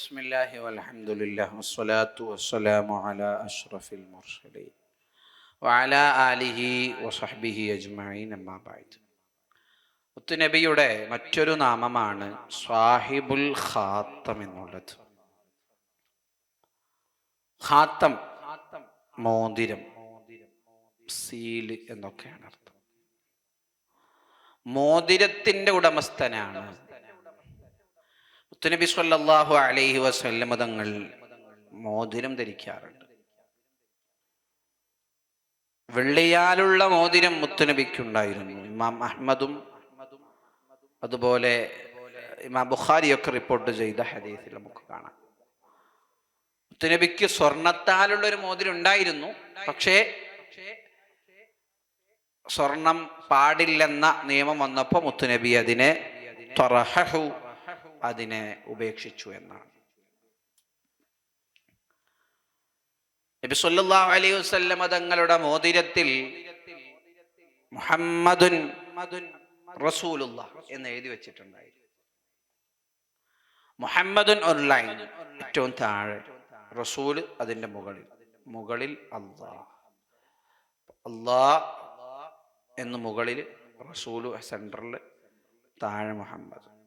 بسم الله والحمد لله والصلاة والسلام على أشرف المرسلين وعلى آله وصحبه أجمعين أما بعد മുത്തുനബിയുടെ മറ്റൊരു നാമമാണ് സ്വാഹിബുൽ ഖാത്തം എന്നുള്ളത് ഖാത്തം മോതിരം സീല് എന്നൊക്കെയാണ് അർത്ഥം മോതിരത്തിന്റെ ഉടമസ്ഥനാണ് മുത്തുനബി സല്ലാഹു അലൈഹി വസല്ലമ തങ്ങൾ മോതിരം ധരിക്കാറുണ്ട്. വെള്ളിയാലുള്ള മോതിരം മുത്തുനബിക്കുണ്ടായിരുന്നു. ഇമാം അഹമ്മദും അതുപോലെ ഇമാം ബുഖാരിയൊക്കെ റിപ്പോർട്ട് ചെയ്ത ഹദീസിൽ നമുക്ക് കാണാം. മുത്തുനബിക്ക് സ്വർണത്താലുള്ള ഒരു മോതിരം ഉണ്ടായിരുന്നു. പക്ഷേ സ്വർണം പാടില്ലെന്ന നിയമം വന്നപ്പോൾ മുത്തുനബി അതിനെ ത്വറഹു അതിനെ ഉപേക്ഷിച്ചു എന്നാണ്. നബി സല്ലല്ലാഹു അലൈഹി വസല്ലമ തങ്ങളുടെ മോതിരത്തിൽ മുഹമ്മദുൻ റസൂലുള്ള എന്ന് എഴുതി വെച്ചിട്ടുണ്ടായിരുന്നു. മുഹമ്മദുൻ ഒരു ലൈൻ ഏറ്റവും താഴെ റസൂൽ അതിന്റെ മുകളിൽ മുകളിൽ അള്ളാ. അള്ളാ എന്ന് മുകളിൽ റസൂൽ സെന്ററിൽ താഴെ മുഹമ്മദ്.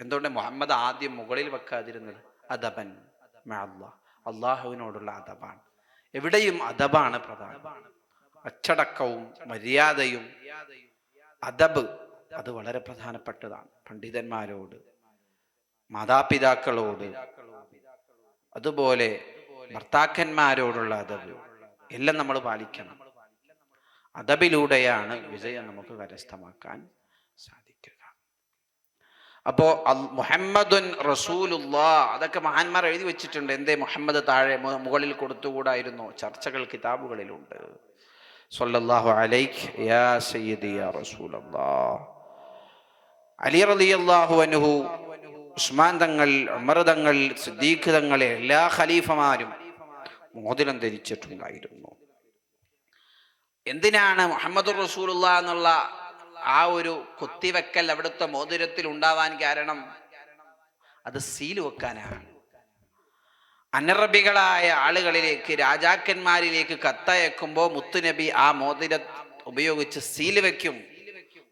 എന്തുകൊണ്ട് മുഹമ്മദ് ആദ്യം മുകളിൽ വെക്കാതിരുന്നത്? അദബൻ അള്ളാഹ് അള്ളാഹുവിനോടുള്ള അദബാണ്. എവിടെയും അദബാണ് പ്രധാനം. അച്ചടക്കവും മര്യാദയും അദബ് അത് വളരെ പ്രധാനപ്പെട്ടതാണ്. പണ്ഡിതന്മാരോട് മാതാപിതാക്കളോട് അതുപോലെ ഭർത്താക്കന്മാരോടുള്ള അദബ് എല്ലാം നമ്മൾ പാലിക്കണം. അദബിലൂടെയാണ് വിജയം നമുക്ക് കരസ്ഥമാക്കാൻ സാധിക്കുക അപ്പോ മുഹമ്മദുൻ റസൂലുല്ലാ അതൊക്കെ മഹാന്മാർ എഴുതി വെച്ചിട്ടുണ്ട്. എന്തേ മുഹമ്മദ് താഴെ മുകളിൽ കൊടുത്തുകൂടായിരുന്നു. ചർച്ചകൾ കിതാബുകളിലുണ്ട്. സല്ലല്ലാഹു അലൈഖ് യാ സയ്യിദി യാ റസൂലുള്ള അലി റളിയല്ലാഹു അൻഹു ഉസ്മാൻ തങ്ങൾ ഉമർ തങ്ങൾ സിദ്ദീഖ് തങ്ങൾ എല്ലാ ഖലീഫമാരും മോതിരം ധരിച്ചിട്ടുണ്ടായിരുന്നു. എന്തിനാണ് മുഹമ്മദ് റസൂലുള്ള എന്നുള്ള ആ ഒരു കുത്തിവെക്കൽ അവിടുത്തെ മോതിരത്തിൽ ഉണ്ടാവാൻ കാരണം അത് സീൽ വെക്കാനാണ്. അനറബികളായ ആളുകളിലേക്ക് രാജാക്കന്മാരിലേക്ക് കത്തയക്കുമ്പോൾ മുത്തുനബി ആ മോതിര ഉപയോഗിച്ച് സീൽ വെക്കും.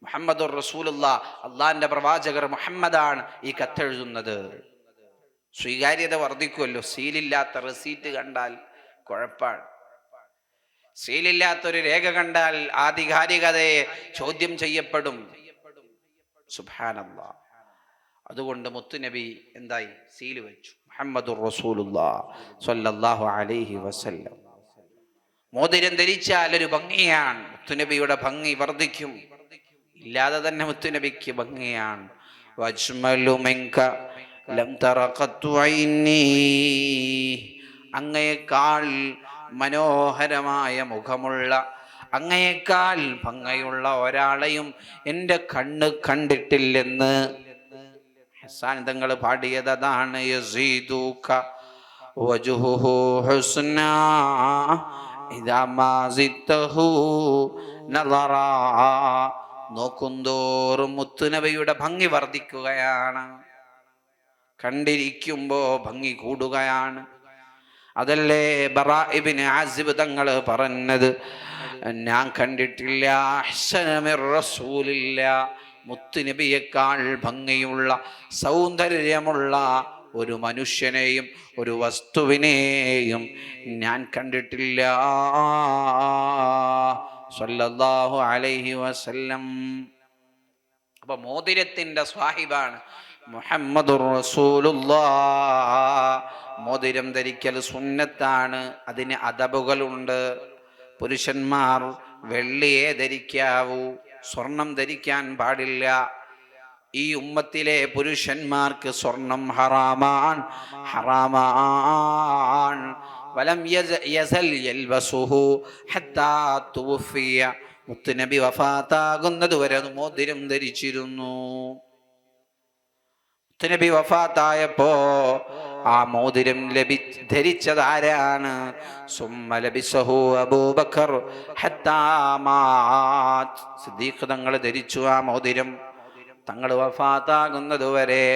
മുഹമ്മദ് റസൂലുള്ള അള്ളാന്റെ പ്രവാചകർ മുഹമ്മദാണ് ഈ കത്തെഴുതുന്നത്. സ്വീകാര്യത വർദ്ധിക്കുമല്ലോ സീലില്ലാത്ത റെസീറ്റ് കണ്ടാൽ കുഴപ്പാണ്. സീലില്ലാത്തൊരു രേഖ കണ്ടാൽ ആധികാരികതയെ ചോദ്യം ചെയ്യപ്പെടും. സുബാനല്ല അതുകൊണ്ട് മുത്തുനബി എന്തായി? സീൽ വെച്ചു. മുഹമ്മദ് സല്ലല്ലാഹു അലൈഹി വസല്ലം. മോതിരം ധരിച്ചാൽ ഒരു ഭംഗിയാണ്. മുത്തുനബിയുടെ ഭംഗി വർദ്ധിക്കും. ഇല്ലാതെ തന്നെ മുത്തുനബിക്ക് ഭംഗിയാണ്. അങ്ങയേക്കാൾ മനോഹരമായ മുഖമുള്ള അങ്ങയേക്കാൾ ഭംഗിയുള്ള ഒരാളെയും എന്റെ കണ്ണ് കണ്ടിട്ടില്ലെന്ന്. ഹസാൻ തങ്ങൾ പാടിയത് അതാണ് യസീദൂക വജുഹുഹു ഹുസ്നാ ഇദാ മാ സിത്തഹു നളറാ നോക്കുന്തോറും ഭംഗി വർദ്ധിക്കുകയാണ്. കണ്ടിരിക്കുമ്പോൾ ഭംഗി കൂടുകയാണ്. അതല്ലേ ബറാഇബിന് ആസിബ് തങ്ങൾ പറഞ്ഞത്? ഞാൻ കണ്ടിട്ടില്ല. അഹ്സനമിർ റസൂലില്ല. മുത്തുനബിയേക്കാൾ ഭംഗിയുള്ള സൗന്ദര്യമുള്ള ഒരു മനുഷ്യനെയും ഒരു വസ്തുവിനെയും ഞാൻ കണ്ടിട്ടില്ല. സല്ലല്ലാഹു അലൈഹി വസല്ലം. അപ്പൊ മോതിരത്തിന്റെ സ്വാഹിബാണ് മുഹമ്മദുർ റസൂലുള്ളാഹ് മോതിരം ധരിക്കൽ സുന്നത്താണ്. അതിന് അതബുകളുണ്ട് പുരുഷന്മാർ വെള്ളിയെ ധരിക്കാവൂ. സ്വർണം ധരിക്കാൻ പാടില്ല. ഈ ഉമ്മത്തിലെ പുരുഷന്മാർക്ക് സ്വർണം ഹറാമാൻ ഹറാമാൻ. വലം യസ- യസൽ ഹത്താ മുത്തുനബി വഫാത്താകുന്നതുവരെ മോതിരം ധരിച്ചിരുന്നു. മുത്തുനബി വഫാത്തായപ്പോ ആ മോതിരം ലഭി ധരിച്ചതാരാണ്? സുമ്മ ലബിസഹു അബൂബക്കർ സിദ്ദീഖ് തങ്ങൾ ധരിച്ചു ആ മോതിരം. തങ്ങൾ വഫാത്താകുന്നതുവരെ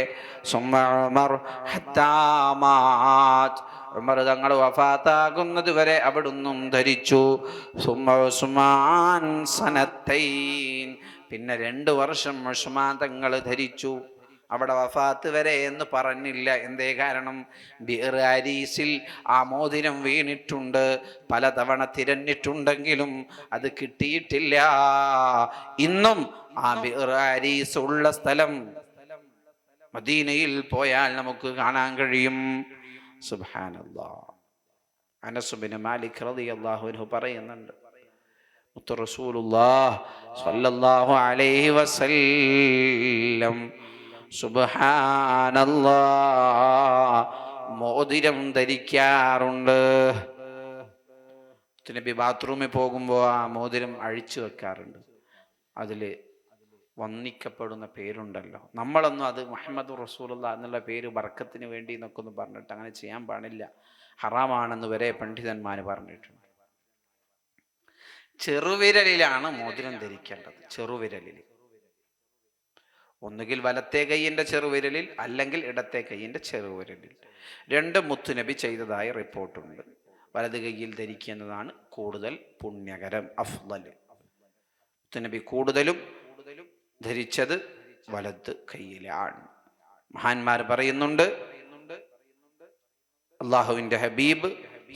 ഉമർ ഹത്താമാത് ഉമർ തങ്ങൾ വഫാത്താകുന്നത് വരെ അവിടുന്നും ധരിച്ചു. സുമാൻ സനത്തൈൻ. പിന്നെ രണ്ട് വർഷം ഉസ്മാൻ തങ്ങൾ ധരിച്ചു. അവിടെ വഫാത്ത് വരെ എന്ന് പറഞ്ഞില്ല. എന്തേ കാരണം? ബിർ ആരീസിൽ ആ മോതിരം വീണിട്ടുണ്ട്. പലതവണ തിരഞ്ഞിട്ടുണ്ടെങ്കിലും അത് കിട്ടിയിട്ടില്ല. ഇന്നും ആ ബിർ ആരീസ് ഉള്ള സ്ഥലം മദീനയിൽ പോയാൽ നമുക്ക് കാണാൻ കഴിയും. സുബ്ഹാനല്ലാ. അനസുബിന് മാലിക് റളിയല്ലാഹു അൻഹു പറയുന്നുണ്ട്. മുത്തു സ്വല്ലല്ലാഹു അലൈഹി വസല്ലം സുബ്ഹാനല്ലാ മോതിരം ധരിക്കാറുണ്ട്. നബി ബാത്റൂമിൽ പോകുമ്പോൾ ആ മോതിരം അഴിച്ചു വെക്കാറുണ്ട്. അതിൽ വന്നിക്കപ്പെടുന്ന പേരുണ്ടല്ലോ. നമ്മളൊന്നും അത് മുഹമ്മദ് റസൂലുള്ള എന്നുള്ള പേര് വർക്കത്തിന് വേണ്ടി എന്നൊക്കെ ഒന്ന് പറഞ്ഞിട്ട് അങ്ങനെ ചെയ്യാൻ പാടില്ല. ഹറാമാണെന്ന് വരെ പണ്ഡിതന്മാർ പറഞ്ഞിട്ടുണ്ട്. ചെറുവിരലിലാണ് മോതിരം ധരിക്കേണ്ടത്. ചെറുവിരലിൽ ഒന്നുകിൽ വലത്തെ കൈയിന്റെ ചെറുവിരലിൽ അല്ലെങ്കിൽ ഇടത്തെ കൈയിന്റെ ചെറുവിരലിൽ. രണ്ട് മുത്തുനബി ചെയ്തതായി റിപ്പോർട്ടുണ്ട്. വലത് കൈയിൽ ധരിക്കുന്നതാണ് കൂടുതൽ പുണ്യകരം അഫ്ലൽ മുത്തുനബി കൂടുതലും ധരിച്ചത് വലത് കൈയിലാണ്. മഹാന്മാർ പറയുന്നുണ്ട് അള്ളാഹുവിന്റെ ഹബീബ്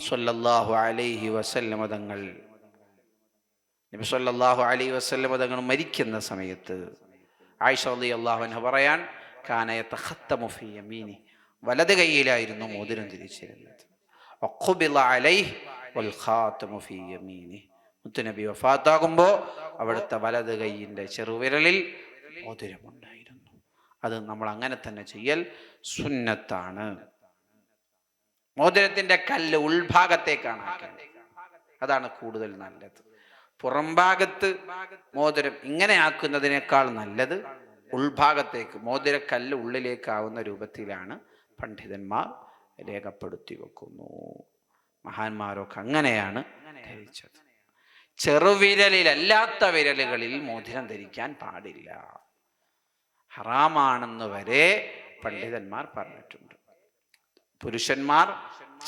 സൊല്ലാഹു അലൈഹി വസല്ലമ തങ്ങൾ നബി സൊല്ലാഹു അലൈഹി വസല്ലമ തങ്ങൾ മരിക്കുന്ന സമയത്ത് ആയിഷ റളി അള്ളാഹുവിന് പറയാൻ കാനയ തഖത്തമു ഫി യമീനി. വലത് കൈയിലായിരുന്നു മോതിരം തിരിച്ചിരുന്നത് മുത്തുനബി വഫാത്താകുമ്പോൾ അവിടുത്തെ വലത് കൈയിന്റെ ചെറുവിരലിൽ മോതിരമുണ്ടായിരുന്നു. അത് നമ്മൾ അങ്ങനെ തന്നെ ചെയ്യൽ സുന്നത്താണ്. മോതിരത്തിന്റെ കല്ല് ഉൾഭാഗത്തേക്കാണ് അതാണ് കൂടുതൽ നല്ലത്. പുറംഭാഗത്ത് മോതിരം ഇങ്ങനെ ആക്കുന്നതിനേക്കാൾ നല്ലത് ഉൾഭാഗത്തേക്ക് മോതിരക്കല്ല് ഉള്ളിലേക്കാവുന്ന രൂപത്തിലാണ് പണ്ഡിതന്മാർ രേഖപ്പെടുത്തി വെക്കുന്നു. മഹാന്മാരൊക്കെ അങ്ങനെയാണ് ധരിച്ചത്. ചെറുവിരലിലല്ലാത്ത വിരലുകളിൽ മോതിരം ധരിക്കാൻ പാടില്ല. ഹറാമാണെന്ന് വരെ പണ്ഡിതന്മാർ പറഞ്ഞിട്ടുണ്ട്. പുരുഷന്മാർ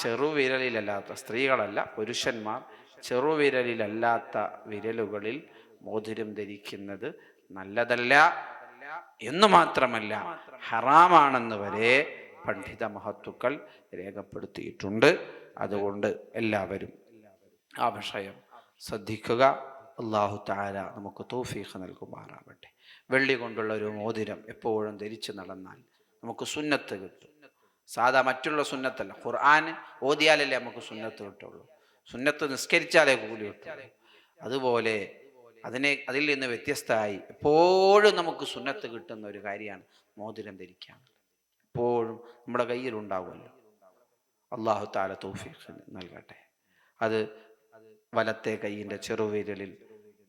ചെറുവിരലിലല്ലാത്ത സ്ത്രീകളല്ല പുരുഷന്മാർ ചെറുവിരലിലല്ലാത്ത വിരലുകളിൽ മോതിരം ധരിക്കുന്നത് നല്ലതല്ല എന്ന് മാത്രമല്ല ഹറാമാണെന്ന് വരെ പണ്ഡിത മഹത്തുക്കൾ രേഖപ്പെടുത്തിയിട്ടുണ്ട്. അതുകൊണ്ട് എല്ലാവരും ആ വിഷയം ശ്രദ്ധിക്കുക. അള്ളാഹു താര നമുക്ക് തോഫീഖ് നൽകുമാറാവട്ടെ. വെള്ളി കൊണ്ടുള്ള ഒരു മോതിരം എപ്പോഴും ധരിച്ചു നടന്നാൽ നമുക്ക് സുന്നത്ത് കിട്ടും. സാധാ മറ്റുള്ള സുന്നത്തല്ല. ഖുർആൻ ഓതിയാലല്ലേ നമുക്ക് സുന്നത്ത് കിട്ടുള്ളൂ. സുന്നത്ത് നിസ്കരിച്ചാലേ കൂലി കിട്ടും. അതുപോലെ അതിനെ അതിൽ നിന്ന് വ്യത്യസ്തമായി എപ്പോഴും നമുക്ക് സുന്നത്ത് കിട്ടുന്ന ഒരു കാര്യമാണ് മോതിരം ധരിക്കാൻ. എപ്പോഴും നമ്മുടെ കയ്യിലുണ്ടാവുമല്ലോ. അള്ളാഹു താല തൗഫീഖ് നൽകട്ടെ. അത് വലത്തെ കൈയിന്റെ ചെറുവിരലിൽ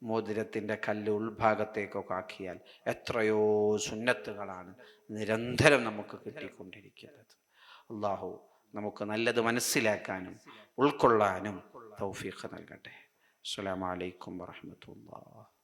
മോതിരത്തിന്റെ കല്ല് ഉൾഭാഗത്തേക്കൊക്കെ ആക്കിയാൽ എത്രയോ സുന്നത്തുകളാണ് നിരന്തരം നമുക്ക് കിട്ടിക്കൊണ്ടിരിക്കുന്നത്. അള്ളാഹു നമുക്ക് നല്ലത് മനസ്സിലാക്കാനും ഉൾക്കൊള്ളാനും തൗഫീഖ് നൽകട്ടെ. അസ്സലാമു അലൈക്കും വറഹ്മത്തുള്ളാഹി